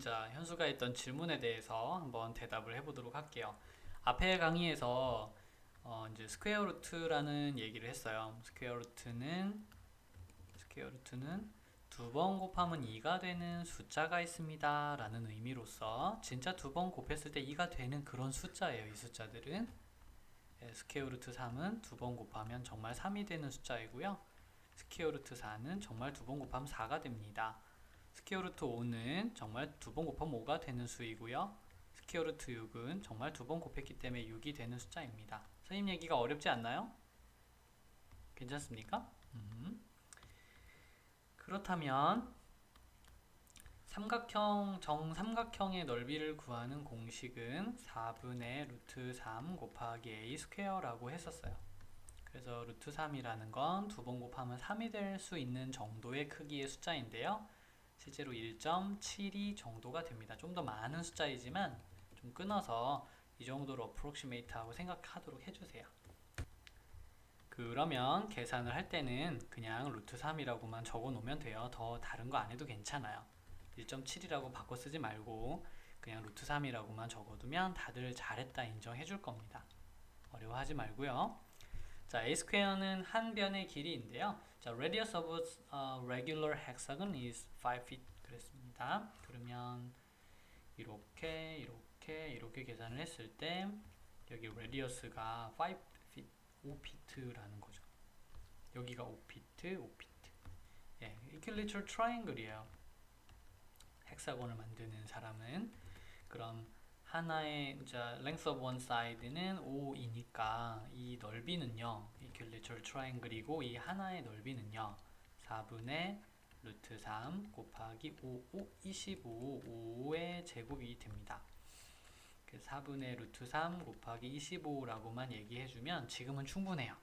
자, 현수가 했던 질문에 대해서 한번 대답을 해보도록 할게요. 앞에 강의에서 어, 이제 스퀘어 루트라는 얘기를 했어요. 스퀘어 루트는 스퀘어 루트는 두 번 곱하면 2가 되는 숫자가 있습니다. 라는 의미로서 진짜 두 번 곱했을 때 2가 되는 그런 숫자예요. 이 숫자들은 예, 스퀘어 루트 3은 두 번 곱하면 정말 3이 되는 숫자이고요. 스퀘어 루트 4는 정말 두 번 곱하면 4가 됩니다. 스퀘어 루트 5는 정말 두 번 곱하면 5가 되는 수이고요. 스퀘어 루트 6은 정말 두 번 곱했기 때문에 6이 되는 숫자입니다. 선생님 얘기가 어렵지 않나요? 괜찮습니까? 음. 그렇다면 삼각형 정삼각형의 넓이를 구하는 공식은 4분의 루트 3 곱하기 a 스퀘어라고 했었어요. 그래서 루트 3이라는 건 두 번 곱하면 3이 될 수 있는 정도의 크기의 숫자인데요. 실제로 1.72 정도가 됩니다. 좀 더 많은 숫자이지만 좀 끊어서 이 정도로 approximate 하고 생각하도록 해주세요. 그러면 계산을 할 때는 그냥 루트 3이라고만 적어 놓으면 돼요. 더 다른 거 안 해도 괜찮아요. 1.7이라고 바꿔 쓰지 말고 그냥 루트 3이라고만 적어두면 다들 잘했다 인정해 줄 겁니다. 어려워하지 말고요. 자, a 스퀘어는 한 변의 길이인데요. 자, radius of a regular hexagon is 5 feet 그랬습니다. 그러면 이렇게 이렇게 이렇게 계산을 했을 때 여기 radius가 5 feet, 5feet라는 거죠. 여기가 5feet, 5feet. 예, equilateral triangle이에요. 헥사곤을 만드는 사람은 그럼 하나의 이제 length of one side는 5이니까 이 넓이는요 equilateral triangle이고 이 하나의 넓이는요 4분의 루트 3 곱하기 5, 5, 25, 5의 제곱이 됩니다. 그 4분의 루트 3 곱하기 25라고만 얘기해주면 지금은 충분해요.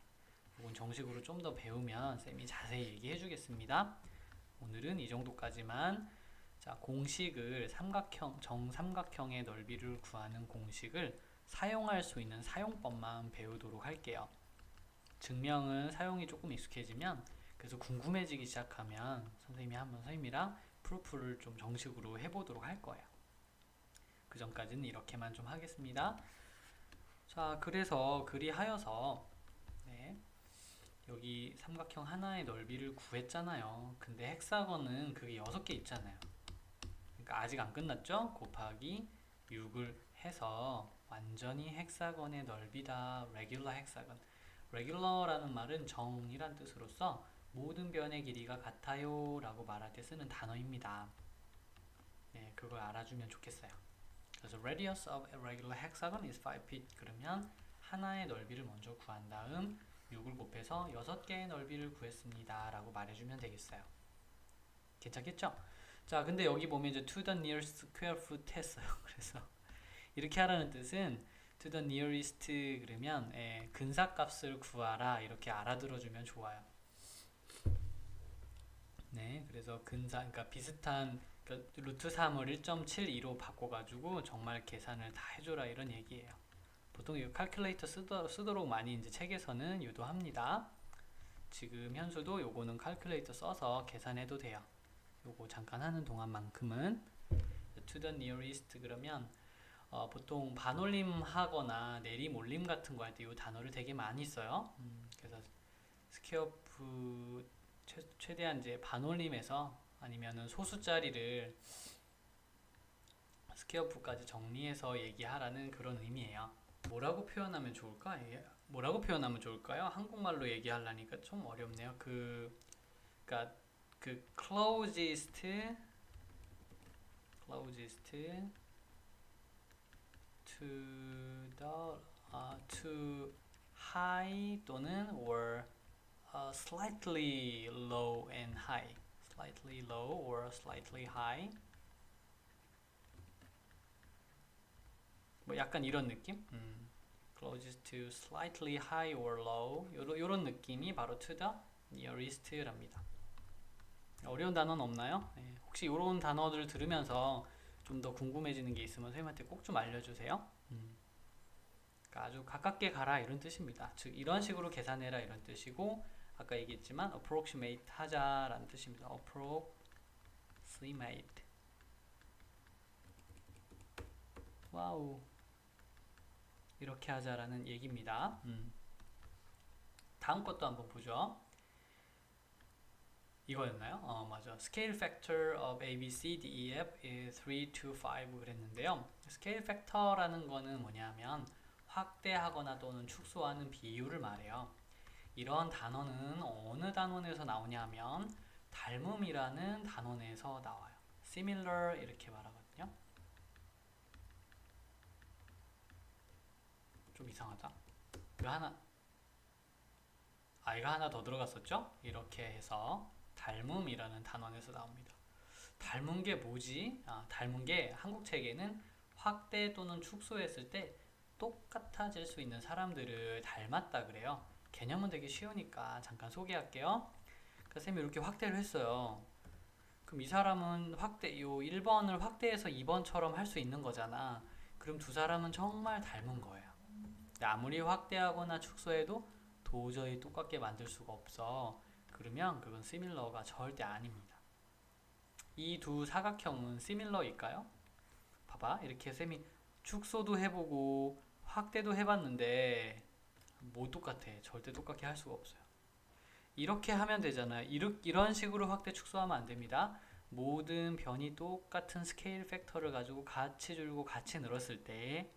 이건 정식으로 좀 더 배우면 쌤이 자세히 얘기해 주겠습니다. 오늘은 이 정도까지만 자, 공식을 삼각형, 정삼각형의 넓이를 구하는 공식을 사용할 수 있는 사용법만 배우도록 할게요. 증명은 사용이 조금 익숙해지면 그래서 궁금해지기 시작하면 선생님이 한번 선생님이랑 프로프를 좀 정식으로 해보도록 할 거예요. 그 전까지는 이렇게만 좀 하겠습니다. 자, 그래서 그리하여서 네, 여기 삼각형 하나의 넓이를 구했잖아요. 근데 헥사건은 그게 6개 있잖아요. 그러니까 아직 안 끝났죠? 곱하기 6을 해서 완전히 헥사건의 넓이다. 레귤러 헥사건. 레귤러라는 말은 정이란 뜻으로서 모든 변의 길이가 같아요 라고 말할 때 쓰는 단어입니다. 네, 그걸 알아주면 좋겠어요. 그래서 radius of a regular hexagon is 5 feet 그러면 하나의 넓이를 먼저 구한 다음 6을 곱해서 6개의 넓이를 구했습니다 라고 말해주면 되겠어요. 괜찮겠죠? 자, 근데 여기 보면 이제 to the nearest square foot 했어요. 그래서 이렇게 하라는 뜻은 to the nearest 그러면 예, 근사값을 구하라 이렇게 알아들어주면 좋아요. 네, 그래서 근사, 그러니까 비슷한 그러니까 루트 3을 1.72로 바꿔가지고 정말 계산을 다 해줘라 이런 얘기예요. 보통 이 칼큘레이터 쓰도, 쓰도록 많이 이제 책에서는 유도합니다. 지금 현수도 요거는 칼큘레이터 써서 계산해도 돼요. 요거 잠깐 하는 동안만큼은 to the nearest 그러면 어, 보통 반올림 하거나 내림 올림 같은 거 할 때 이 단어를 되게 많이 써요. 음, 그래서 스퀘어프 최, 최대한 이제 반올림에서 아니면은 소수자리를 스퀘어프까지 정리해서 얘기하라는 그런 의미예요. 뭐라고 표현하면 좋을까? 예, 뭐라고 표현하면 좋을까요? 한국말로 얘기하려니까 좀 어렵네요. 그 그러니까 그 closest closest to the uh, to high 또는 or uh, slightly low and high slightly low or slightly high 뭐 약간 이런 느낌? 음. closest to slightly high or low 요런, 요런 느낌이 바로 to the nearest랍니다. 어려운 단어는 없나요? 네, 혹시 이런 단어들을 들으면서 좀 더 궁금해지는 게 있으면 선생님한테 꼭 좀 알려주세요. 음. 그러니까 아주 가깝게 가라 이런 뜻입니다. 즉 이런 식으로 계산해라 이런 뜻이고 아까 얘기했지만 approximate 하자라는 뜻입니다. approximate 와우. 이렇게 하자라는 얘기입니다. 음. 다음 것도 한번 보죠. 이거였나요? 어, 맞아. Scale factor of A, B, C, D, E, F is 3 to 5 그랬는데요. Scale factor라는 거는 뭐냐면 확대하거나 또는 축소하는 비율을 말해요. 이런 단어는 어느 단원에서 나오냐면 닮음이라는 단원에서 나와요. similar 이렇게 말하거든요. 좀 이상하다. 이거 하나 아 이거 하나 더 들어갔었죠? 이렇게 해서 닮음이라는 단원에서 나옵니다. 닮은 게 뭐지? 아, 닮은 게 한국 책에는 확대 또는 축소했을 때 똑같아질 수 있는 사람들을 닮았다 그래요. 개념은 되게 쉬우니까 잠깐 소개할게요. 그러니까 쌤이 이렇게 확대를 했어요. 그럼 이 사람은 확대, 요 1번을 확대해서 2번처럼 할 수 있는 거잖아. 그럼 두 사람은 정말 닮은 거예요. 아무리 확대하거나 축소해도 도저히 똑같게 만들 수가 없어. 그러면 그건 시밀러가 절대 아닙니다. 이 두 사각형은 시밀러일까요? 봐봐. 이렇게 쌤이 축소도 해보고 확대도 해봤는데 뭐 똑같아. 절대 똑같게 할 수가 없어요. 이렇게 하면 되잖아요. 이런 식으로 확대 축소하면 안 됩니다. 모든 변이 똑같은 스케일 팩터를 가지고 같이 줄고 같이 늘었을 때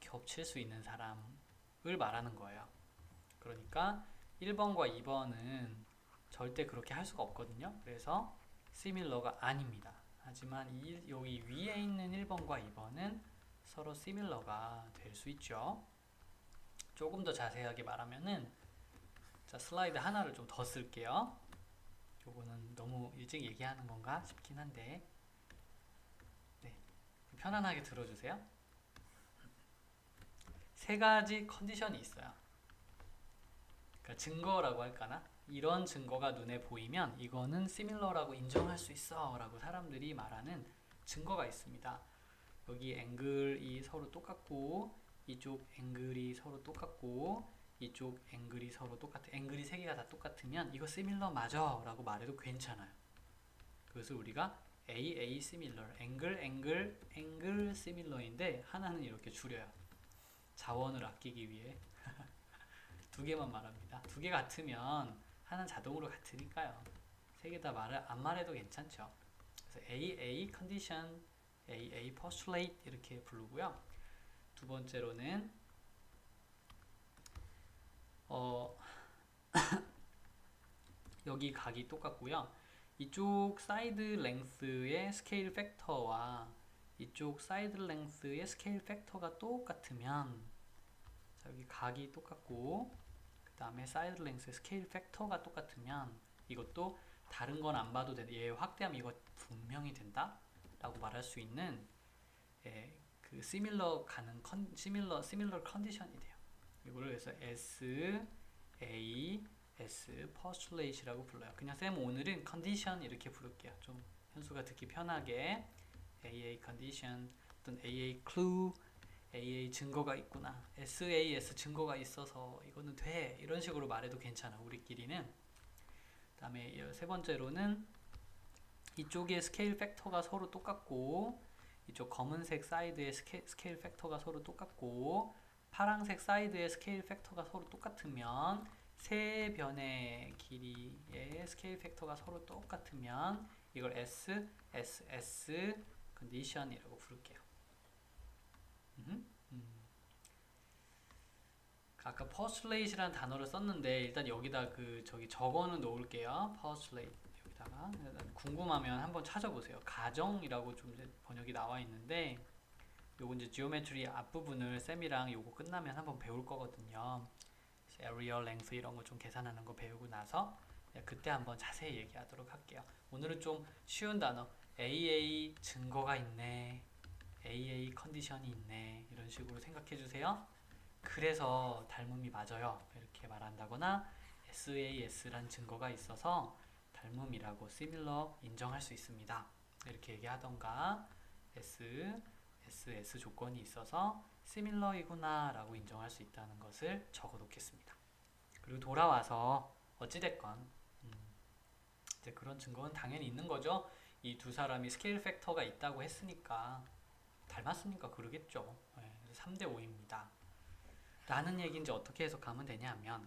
겹칠 수 있는 사람을 말하는 거예요. 그러니까 1번과 2번은 절대 그렇게 할 수가 없거든요. 그래서 시밀러가 아닙니다. 하지만 이, 여기 위에 있는 1번과 2번은 서로 시밀러가 될 수 있죠. 조금 더 자세하게 말하면은 자 슬라이드 하나를 좀 더 쓸게요. 요거는 너무 일찍 얘기하는 건가 싶긴 한데 네 편안하게 들어주세요. 세 가지 컨디션이 있어요. 그러니까 증거라고 할까나 이런 증거가 눈에 보이면 이거는 시밀러라고 인정할 수 있어 라고 사람들이 말하는 증거가 있습니다. 여기 앵글이 서로 똑같고 이쪽 앵글이 서로 똑같고 이쪽 앵글이 서로 똑같아 앵글이 세 개가 다 똑같으면 이거 시밀러 맞아 라고 말해도 괜찮아요. 그것을 우리가 AA 시밀러 앵글 앵글 앵글 시밀러인데 하나는 이렇게 줄여요. 자원을 아끼기 위해 두 개만 말합니다. 두 개 같으면 하나는 자동으로 같으니까요. 세 개 다 말을 안 말해도 괜찮죠. 그래서 AA condition, AA postulate 이렇게 부르고요. 두 번째로는 어 여기 각이 똑같고요. 이쪽 사이드 랭스의 스케일 팩터와 이쪽 사이드 랭스의 스케일 팩터가 똑같으면 자, 여기 각이 똑같고 그 다음에 사이드 랭스 스케일 팩터가 똑같으면 이것도 다른 건 안 봐도 돼. 얘 확대하면 이거 분명히 된다? 라고 말할 수 있는 예, 그 시밀러 가는 컨 시밀러 시밀러 컨디션이 돼요. 이거를 그래서 S A S postulate이라고 불러요. 그냥 쌤 오늘은 condition 이렇게 부를게요. 좀 현수가 듣기 편하게 AA condition 또는 AA clue AA 증거가 있구나. SAS 증거가 있어서 이거는 돼. 이런 식으로 말해도 괜찮아. 우리끼리는. 그다음에 세 번째로는 이쪽에 스케일 팩터가 서로 똑같고 이쪽 검은색 사이드의 스케, 스케일 팩터가 서로 똑같고 파란색 사이드의 스케일 팩터가 서로 똑같으면 세 변의 길이의 스케일 팩터가 서로 똑같으면 이걸 S, S, S 컨디션이라고 부를게요. 음, 음. 아까 postulate이라는 단어를 썼는데 일단 여기다 그 저기 적어는 놓을게요. postulate 여기다가 궁금하면 한번 찾아보세요. 가정이라고 좀 번역이 나와 있는데 요거 이제 지오메트리 앞부분을 쌤이랑 요거 끝나면 한번 배울 거거든요. area length 이런 거 좀 계산하는 거 배우고 나서 그때 한번 자세히 얘기하도록 할게요. 오늘은 좀 쉬운 단어 AA 증거가 있네. AA 컨디션이 있네. 이런 식으로 생각해 주세요. 그래서 닮음이 맞아요. 이렇게 말한다거나 SAS란 증거가 있어서 닮음이라고 similar 인정할 수 있습니다. 이렇게 얘기하던가 S, SS 조건이 있어서 similar이구나 라고 인정할 수 있다는 것을 적어 놓겠습니다. 그리고 돌아와서 어찌됐건 음, 이제 그런 증거는 당연히 있는 거죠. 이 두 사람이 스케일 팩터가 있다고 했으니까 닮았으니까 그러겠죠. 네, 3대 5입니다. 라는 얘기 이제 어떻게 해석하면 되냐면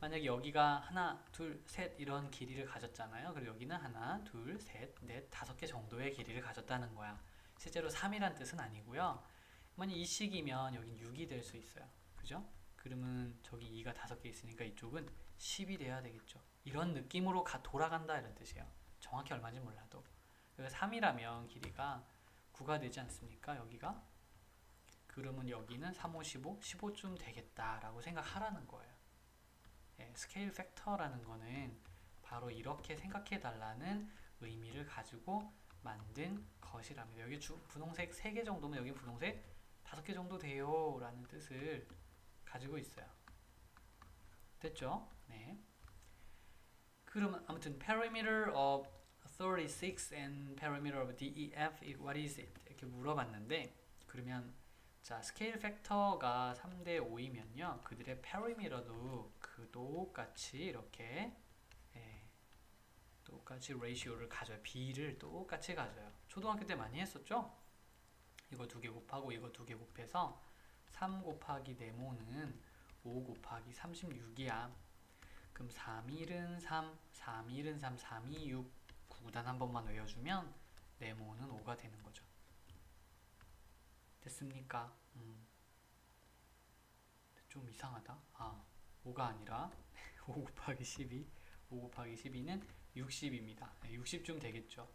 만약에 여기가 하나, 둘, 셋 이런 길이를 가졌잖아요. 그리고 여기는 하나, 둘, 셋, 넷, 다섯 개 정도의 길이를 가졌다는 거야. 실제로 3이란 뜻은 아니고요. 만약 이 식이면 여긴 6이 될 수 있어요. 그죠? 그러면 저기 2가 다섯 개 있으니까 이쪽은 10이 돼야 되겠죠. 이런 느낌으로 가, 돌아간다 이런 뜻이에요. 정확히 얼마인지 몰라도. 그래서 3이라면 길이가 9가 되지 않습니까? 여기가? 그러면 여기는 3, 5, 15, 15쯤 되겠다라고 생각하라는 거예요. 예, 스케일 팩터라는 거는 바로 이렇게 생각해 달라는 의미를 가지고 만든 것이랍니다. 여기 주, 분홍색 3개 정도면 여기 분홍색 5개 정도 돼요 라는 뜻을 가지고 있어요. 됐죠? 네. 그러면 아무튼 perimeter of 36 and perimeter of DEF what is it? 이렇게 물어봤는데 그러면 자 스케일 팩터가 3대 5이면요 그들의 perimeter도 그 똑같이 이렇게 예, 똑같이 레이시오를 가져요. 비를 똑같이 가져요. 초등학교 때 많이 했었죠? 이거 두 개 곱하고 이거 두 개 곱해서 3 곱하기 네모는 5 곱하기 36이야. 그럼 3일은 3 3일은 3 3이 6 구단 한 번만 외워주면 네모는 5가 되는 거죠 됐습니까? 음. 좀 이상하다. 아, 5가 아니라 5 곱하기 12, 5 곱하기 12는 60입니다. 60쯤 되겠죠.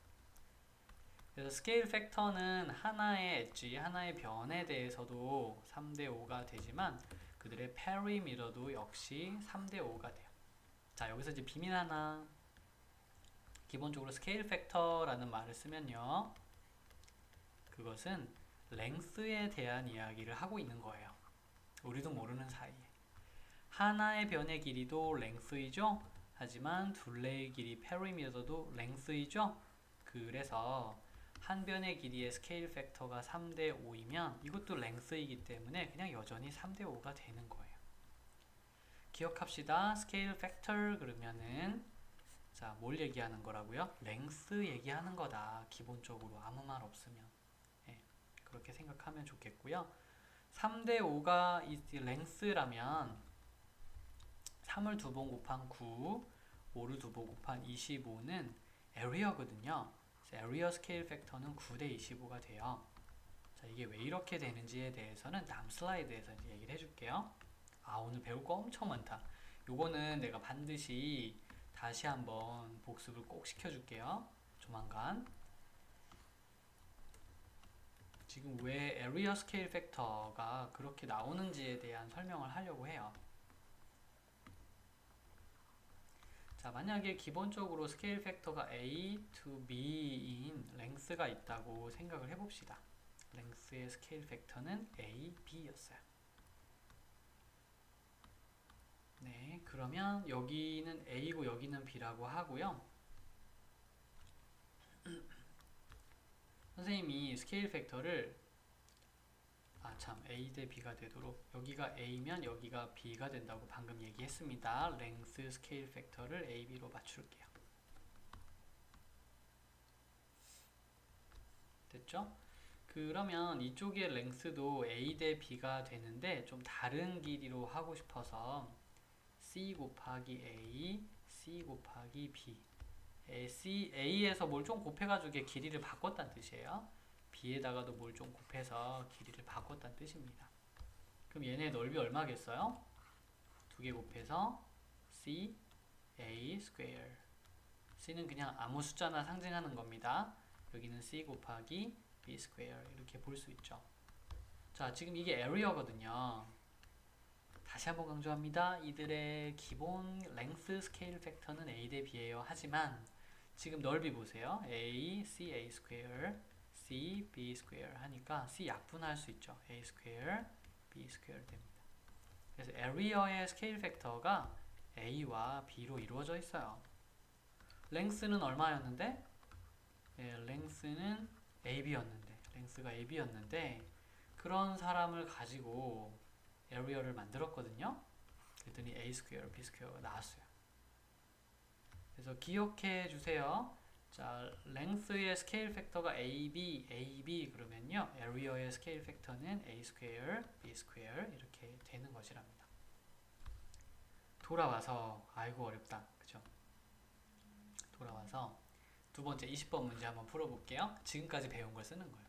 그래서 스케일 팩터는 하나의 엣지, 하나의 변에 대해서도 3대 5가 되지만 그들의 페리미터도 역시 3대 5가 돼요. 자, 여기서 이제 비밀 하나. 기본적으로 스케일 팩터라는 말을 쓰면요. 그것은 랭스에 대한 이야기를 하고 있는 거예요. 우리도 모르는 사이에. 하나의 변의 길이도 랭스이죠. 하지만 둘레의 길이 페리미터도 랭스이죠. 그래서 한 변의 길이의 스케일 팩터가 3대 5이면 이것도 랭스이기 때문에 그냥 여전히 3대 5가 되는 거예요. 기억합시다. 스케일 팩터 그러면은 자, 뭘 얘기하는 거라고요? 랭스 얘기하는 거다. 기본적으로 아무 말 없으면. 그렇게 생각하면 좋겠고요. 3대 5가 이 랭스라면 3을 두 번 곱한 9, 5를 두 번 곱한 25는 에리어거든요. 에리어 스케일 팩터는 9대 25가 돼요. 자, 이게 왜 이렇게 되는지에 대해서는 다음 슬라이드에서 얘기를 해줄게요. 아, 오늘 배울 거 엄청 많다. 요거는 내가 반드시 다시 한번 복습을 꼭 시켜줄게요. 조만간. 지금 왜 area scale factor가 그렇게 나오는지에 대한 설명을 하려고 해요. 자, 만약에 기본적으로 스케일 팩터가 A to B인 랭스가 있다고 생각을 해봅시다. 랭스의 스케일 팩터는 A, B였어요. 네, 그러면 여기는 A고 여기는 B라고 하고요. 선생님이 스케일 팩터를 아 참 A 대 B가 되도록 여기가 A면 여기가 B가 된다고 방금 얘기했습니다. 랭스 스케일 팩터를 A, B로 맞출게요. 됐죠? 그러면 이쪽의 랭스도 A 대 B가 되는데 좀 다른 길이로 하고 싶어서 C 곱하기 A, C 곱하기 B C, A에서 뭘 좀 곱해가지고 길이를 바꿨다는 뜻이에요. B에다가도 뭘 좀 곱해서 길이를 바꿨다는 뜻입니다. 그럼 얘네 넓이 얼마겠어요? 두 개 곱해서 C, A square. C는 그냥 아무 숫자나 상징하는 겁니다. 여기는 C 곱하기 B square 이렇게 볼 수 있죠. 자, 지금 이게 area거든요. 다시 한번 강조합니다. 이들의 기본 랭스 스케일 팩터는 A 대 B예요. 하지만 지금 넓이 보세요. A, C, A 스퀘어, C, B 스퀘어 하니까 C 약분할 수 있죠. A 스퀘어, B 스퀘어 됩니다. 그래서 area의 스케일 팩터가 A와 B로 이루어져 있어요. 랭스는 얼마였는데? 네, 랭스는 AB였는데, 랭스가 AB였는데 그런 사람을 가지고 area를 만들었거든요. 그랬더니 A 스퀘어, B 스퀘어가 나왔어요. 그래서 기억해 주세요. 자, length의 스케일 팩터가 AB, AB 그러면요. area의 스케일 팩터는 A 스퀘어, B 스퀘어 이렇게 되는 것이랍니다. 돌아와서 아이고 어렵다. 그죠? 돌아와서 두 번째 20번 문제 한번 풀어 볼게요. 지금까지 배운 걸 쓰는 거예요.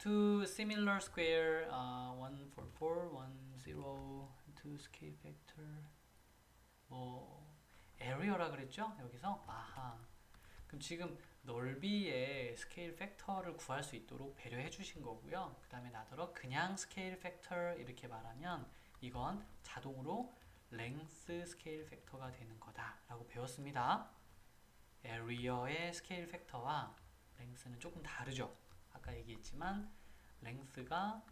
Two similar square, uh, one for four, one zero, two scale factor. 뭐 area라 그랬죠? 여기서 아하. 그럼 지금 넓이의 스케일 팩터를 구할 수 있도록 배려해 주신 거고요. 그 다음에 나더러 그냥 스케일 팩터 이렇게 말하면 이건 자동으로 랭스 스케일 팩터가 되는 거다 라고 배웠습니다. 에리어의 스케일 팩터와 랭스는 조금 다르죠. 아까 얘기했지만 랭스가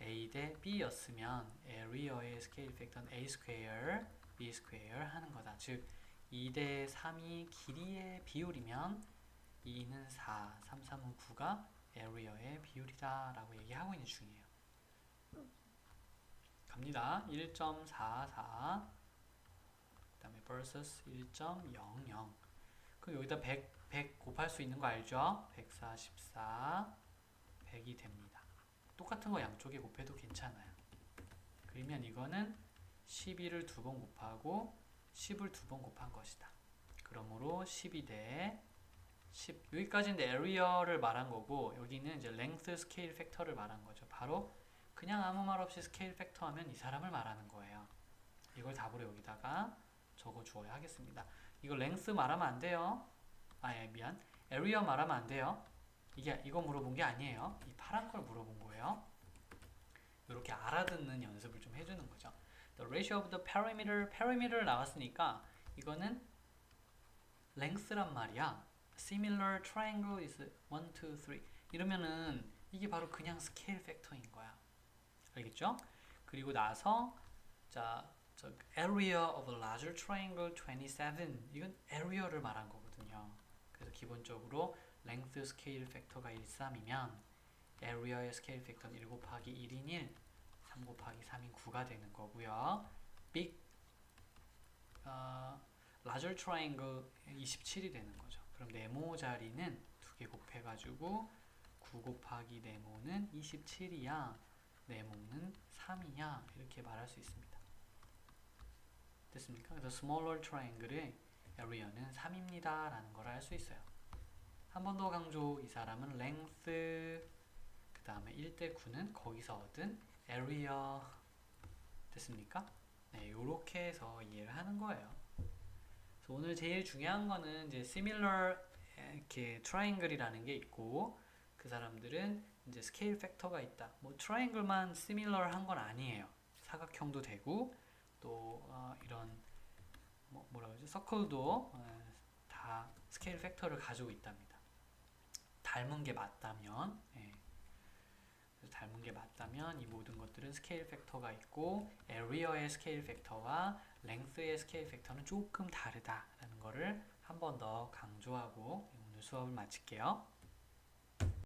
a 대 b였으면 에리어의 스케일 팩터는 a 스퀘어, b 스퀘어 하는 거다. 즉 2 대 3이 길이의 비율이면 2는 4, 3, 3은 9가 에리어의 비율이다 라고 얘기하고 있는 중이에요. 갑니다. 1.44 그 다음에 versus 1.00 그럼 여기다 100, 100 곱할 수 있는 거 알죠? 144 100이 됩니다. 똑같은 거 양쪽에 곱해도 괜찮아요. 그러면 이거는 12를 두 번 곱하고 10을 두 번 곱한 것이다. 그러므로 12대 10. 여기까지는 area를 말한 거고 여기는 이제 length scale factor를 말한 거죠. 바로 그냥 아무 말 없이 스케일 팩터 하면 이 사람을 말하는 거예요. 이걸 답으로 여기다가 적어 주어야 하겠습니다. 이거 length 말하면 안 돼요. 아, 예, 미안. area 말하면 안 돼요. 이게 이거 물어본 게 아니에요. 이 파란 걸 물어본 거예요. 이렇게 알아듣는 연습을 좀 해주는 거죠. The ratio of the perimeter, perimeter 나왔으니까 이거는 length란 말이야. Similar triangle is 1, 2, 3. 이러면은 이게 바로 그냥 스케일 팩터인 거야. 알겠죠? 그리고 나서 자, 저 area of a larger triangle 27 이건 area를 말한 거거든요. 그래서 기본적으로 length scale factor가 1, 3이면 area의 scale factor는 1 곱하기 1인 1, 3 곱하기 3인 9가 되는 거고요. big 어, larger triangle 27이 되는 거죠. 그럼 네모 자리는 두 개 곱해가지고 9 곱하기 네모는 27이야. 네모는 3이냐 이렇게 말할 수 있습니다. 됐습니까? 그래서 smaller triangle의 area는 3입니다 라는 걸 알 수 있어요. 한 번 더 강조 이 사람은 length 그 다음에 1대 9는 거기서 얻은 area 됐습니까? 네, 요렇게 해서 이해를 하는 거예요. 그래서 오늘 제일 중요한 거는 이제 similar 이렇게 triangle이라는 게 있고 그 사람들은 이제 스케일 팩터가 있다. 뭐 트라이앵글만 시밀러 한건 아니에요. 사각형도 되고 또 어, 이런 뭐, 뭐라 그러죠? 서클도 어, 다 스케일 팩터를 가지고 있답니다. 닮은 게 맞다면 예. 닮은 게 맞다면 이 모든 것들은 스케일 팩터가 있고 에리어의 스케일 팩터와 랭스의 스케일 팩터는 조금 다르다라는 거를 한번 더 강조하고 오늘 수업을 마칠게요.